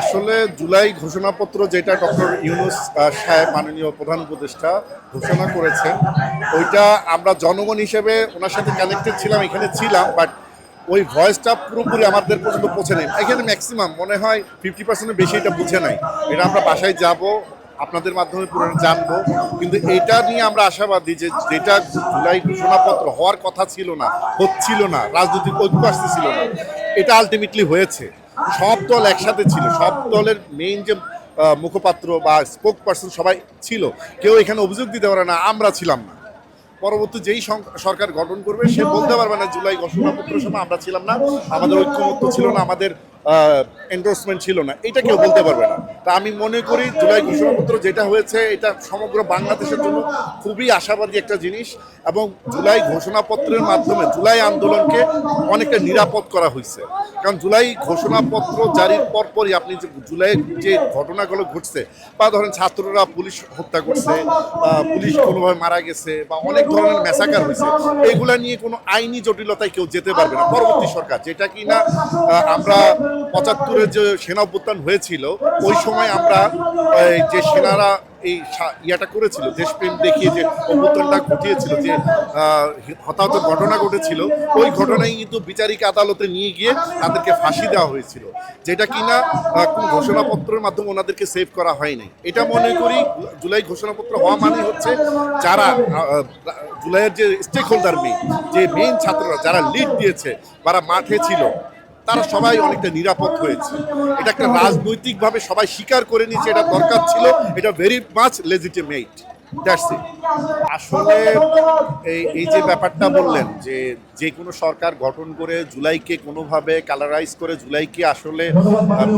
আসলে জুলাই ঘোষণাপত্র যেটা ডক্টর ইউনুস সাহেব, মাননীয় প্রধান উপদেষ্টা ঘোষণা করেছেন, ওইটা আমরা জনগণ হিসেবে ওনার সাথে কানেক্টেড ছিলাম, এখানে ছিলাম বাট ওই ভয়েসটা পুরোপুরি আমাদের পর্যন্ত পৌঁছে নেই এখানে ম্যাক্সিমাম মনে হয় ফিফটি পার্সেন্টের বেশি এটা বুঝে নাই। এটা আমরা বাসায় যাব, আপনাদের মাধ্যমে পুরো জানব, কিন্তু এটা নিয়ে আমরা আশাবাদী যে যেটা জুলাই ঘোষণাপত্র হওয়ার কথা ছিল না, হচ্ছিল না, রাজনৈতিক ঐক্য আসতেছিল না, এটা আলটিমেটলি হয়েছে। সব দল একসাথে ছিল, সব দলের মেইন যে মুখপাত্র বা স্পোক পার্সন সবাই ছিল। কেউ এখানে অভিযোগ দিতে পারে না, আমরা ছিলাম না। পরবর্তী যেই সরকার গঠন করবে, সে বলতে পারবে না, জুলাই ঘোষণাপত্র সময় আমরা ছিলাম না, আমাদের ঐক্যমত্য ছিল না, আমাদের এন্ডোর্সমেন্ট ছিল না। এটা কেউ বলতে পারবে না। তা আমি মনে করি জুলাই ঘোষণাপত্র যেটা হয়েছে, এটা সমগ্র বাংলাদেশের জন্য খুবই আশাবাদী একটা জিনিস এবং জুলাই ঘোষণাপত্রের মাধ্যমে জুলাই আন্দোলনকে অনেকটা নিরাপদ করা হয়েছে। কারণ জুলাই ঘোষণাপত্র জারির পরপরই আপনি যে জুলাইয়ের যে ঘটনাগুলো ঘটছে বা ধরেন ছাত্ররা পুলিশ হত্যা করছে পুলিশ কোনোভাবে মারা গেছে, বা অনেক ধরনের ম্যাসাকার হয়েছে, এগুলা নিয়ে কোনো আইনি জটিলতায় কেউ যেতে পারবে না। পরবর্তী সরকার, যেটা কি না আমরা পঁচাত্তরের যে সেনা অভ্যুত্থান হয়েছিল, ওই সময় আমরা যে সেনারা এই ইয়াটা করেছিল, দেশপ্রেম দেখিয়ে যে অভ্যুত্থানটা ঘটিয়েছিল, যে হতাহত ঘটনা ঘটেছিল, ওই ঘটনায় কিন্তু বিচারিক আদালতে নিয়ে গিয়ে তাদেরকে ফাঁসি দেওয়া হয়েছিল, যেটা কিনা কোনো ঘোষণাপত্রের মাধ্যমে ওনাদেরকে সেভ করা হয়নি এটা মনে করি জুলাই ঘোষণাপত্র হওয়া মানে হচ্ছে যারা জুলাইয়ের যে স্টেক হোল্ডার মেইন যে মেইন ছাত্ররা, যারা লিড দিয়েছে, যারা মাঠে ছিল তারা সবাই অনেকটা নিরাপদ হয়েছে। এটা একটা রাজনৈতিকভাবে সবাই স্বীকার করে নিয়েছে, এটা দরকার ছিল, এটা ভেরি মাচ লেজিটিমেট আসলে এই এই যে ব্যাপারটা বললেন যে যে কোনো সরকার গঠন করে জুলাইকে কোনোভাবে কালারাইজ করে জুলাইকে আসলে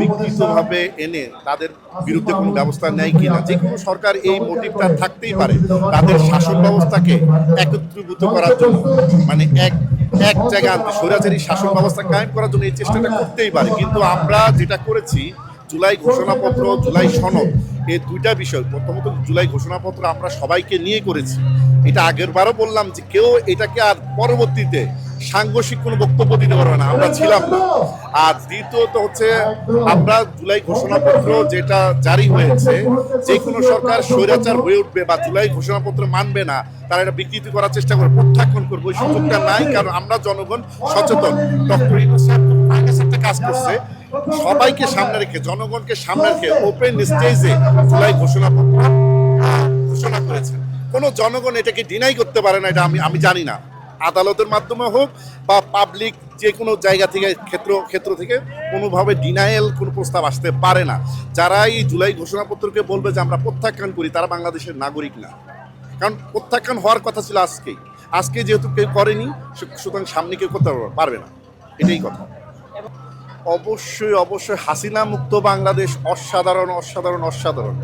বিকৃতভাবে এনে তাদের বিরুদ্ধে কোনো ব্যবস্থা নেয় কিনা যে কোনো সরকার এই মোটিভটা থাকতেই পারে তাদের শাসন ব্যবস্থাকে একত্রীভূত করার জন্য। মানে এক এক জায়গায় স্বৈরাচারী শাসন ব্যবস্থা কায়েম করার জন্য এই চেষ্টাটা করতেই পারে। কিন্তু আমরা যেটা করেছি জুলাই ঘোষণাপত্র, জুলাই সনদ এই দুইটা বিষয়। প্রথমত জুলাই ঘোষণাপত্র আমরা সবাইকে নিয়ে করেছি। এটা আগের বারও বললাম যে কেউ এটাকে আর পরবর্তীতে সাংঘর্ষিক কোনো বক্তব্য দিতে পারবে না, আমরা ছিলাম না। আর দ্বিতীয়ত হচ্ছে, আমরা জুলাই ঘোষণাপত্র যেটা জারি হয়েছে, যে কোনো সরকার স্বৈরাচার হয়ে উঠবে বা জুলাই ঘোষণাপত্র মানবে না, তারা এটা বিকৃতি করার চেষ্টা করে, প্রত্যাখ্যান করব, ওই সুযোগটা নাই, কারণ আমরা জনগণ সচেতন। ডক্টর একটা কাজ করছে, সবাইকে সামনে রেখে, জনগণকে সামনে রেখে ওপেন স্টেজে জুলাই ঘোষণাপত্র ঘোষণা করেছেন। কোনো জনগণ এটাকে ডিনাই করতে পারে না, এটা আমি আমি জানি না। আদালতের মাধ্যমে হোক বা পাবলিক যে কোনো জায়গা থেকে, ক্ষেত্র ক্ষেত্র থেকে কোনোভাবে ডিনায়েল কোনো প্রস্তাব আসতে পারে না। যারা এই জুলাই ঘোষণাপত্রকে বলবে যে আমরা প্রত্যাখ্যান করি, তারা বাংলাদেশের নাগরিক না। কারণ প্রত্যাখ্যান হওয়ার কথা ছিল আজকেই। আজকে যেহেতু কেউ করেনি, সুতরাং সামনে কেউ করতে পারবে না। এটাই কথা। অবশ্যই অবশ্যই হাসিনা মুক্ত বাংলাদেশ অসাধারণ অসাধারণ অসাধারণ।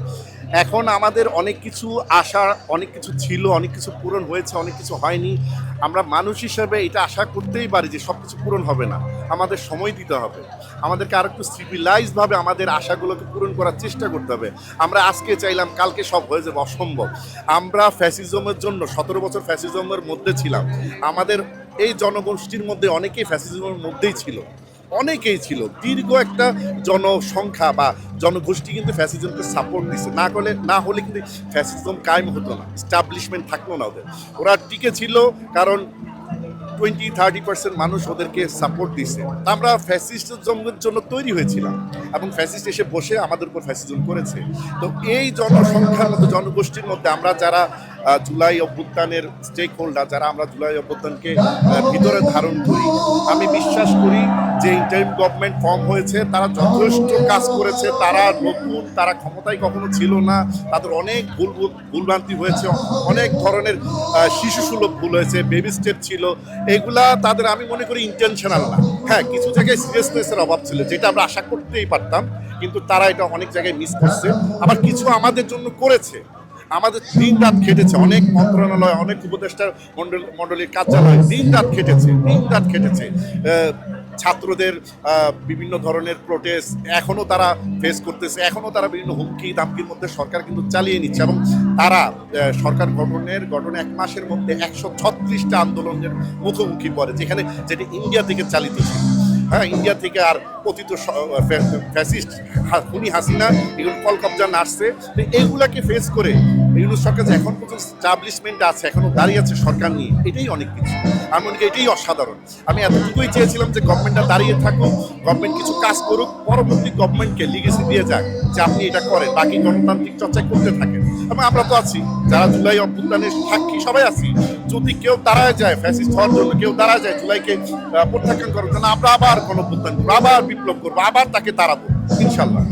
এখন আমাদের অনেক কিছু আশা, অনেক কিছু ছিল, অনেক কিছু পূরণ হয়েছে, অনেক কিছু হয়নি। আমরা মানুষ হিসেবে এটা আশা করতেই পারি যে সব কিছু পূরণ হবে না। আমাদের সময় দিতে হবে। আমাদেরকে আর একটু সিভিলাইজভাবে আমাদের আশাগুলোকে পূরণ করার চেষ্টা করতে হবে। আমরা আজকে চাইলাম, কালকে সব হয়ে যাবে অসম্ভব। আমরা ফ্যাসিজমের জন্য, সতেরো বছর ফ্যাসিজমের মধ্যে ছিলাম। আমাদের এই জনগোষ্ঠীর মধ্যে অনেকেই ফ্যাসিজমের মধ্যেই ছিল। অনেকেই ছিল। দীর্ঘ একটা জনসংখ্যা বা জনগোষ্ঠী কিন্তু ফ্যাসিজমকে সাপোর্ট দিচ্ছে না করলে, না হলে কিন্তু ফ্যাসিজম কায়েম হতো না স্টাবলিশমেন্ট থাকতো না ওদের। ওরা টিকে ছিল কারণ টোয়েন্টি থার্টি পার্সেন্ট মানুষ ওদেরকে সাপোর্ট দিছে। আমরা ফ্যাসিস্টের জন্য তৈরি হয়েছিলাম এবং ফ্যাসিস্ট এসে বসে আমাদের উপর ফ্যাসিজম করেছে। তো এই জনসংখ্যার মধ্যে জনগোষ্ঠীর মধ্যে আমরা যারা জুলাই অভ্যুত্থানের স্টেক হোল্ডার যারা, আমরা জুলাই অভ্যুত্থানকে ভিতরে ধারণ করি। আমি বিশ্বাস করি যে ইন্টারিম গভর্নমেন্ট ফর্ম হয়েছে, তারা যথেষ্ট কাজ করেছে, তারা নতুন, তারা ক্ষমতায় কখনো ছিল না, তাদের অনেক ভুল, ভুল- ভুলভ্রান্তি হয়েছে, অনেক ধরনের শিশুসুলভ ভুল হয়েছে বেবি স্টেপ ছিল, এগুলা তাদের আমি মনে করি ইন্টেনশনাল না। হ্যাঁ কিছু জায়গায় সিরিয়াসনেসের অভাব ছিল, যেটা আমরা আশা করতেই পারতাম, কিন্তু তারা এটা অনেক জায়গায় মিস করছে। আবার কিছু আমাদের জন্য করেছে। আমাদের দিন রাত খেটেছে। অনেক মন্ত্রণালয়, অনেক উপদেষ্টার মন্ডল, মন্ডলীর কার্যালয় দিন রাত খেটেছে, দিন রাত খেটেছে। ছাত্রদের বিভিন্ন ধরনের প্রোটেস্ট এখনও তারা ফেস করতেছে। এখনও তারা বিভিন্ন হুমকি দামকির মধ্যে সরকার কিন্তু চালিয়ে নিচ্ছে এবং তারা সরকার গঠনের, গঠনে এক মাসের মধ্যে একশো ছত্রিশটা আন্দোলনের মুখোমুখি পড়ে, যেখানে যেটি ইন্ডিয়া থেকে চালিত ছিল। হ্যাঁ ইন্ডিয়া থেকে আর পতিত ফ্যাসিস্ট খুনি হাসিনা, এগুলো কল কবজা নাচছে তো এইগুলাকে ফেস করে ইউনুস সরকার যে এখন পর্যন্ত স্টাবলিশমেন্ট আছে এখনও দাঁড়িয়ে আছে সরকার নিয়ে, এটাই অনেক কিছু। আমি মনে করি এটাই অসাধারণ। আমি এতটুকুই চেয়েছিলাম যে গভর্নমেন্টটা দাঁড়িয়ে থাকুক গভর্নমেন্ট কিছু কাজ করুক, পরবর্তী গভর্নমেন্টকে লিগেসি দিয়ে যাক যে আপনি এটা করেন, বাকি গণতান্ত্রিক চর্চা করতে থাকেন। এবং আমরা তো আছি, যারা জুলাই অভ্যুত্থানের সাক্ষী সবাই আছি। যদি কেউ দাঁড়ায় যায় ফ্যাসিস্ট হওয়ার জন্য কেউ দাঁড়ায় যায়, জুলাইকে প্রত্যাখ্যান করার জন্য আমরা আবার গণঅভ্যুত্থান করব, আবার বিপ্লব করব, আবার তাকে তাড়াবো ইনশাল্লাহ।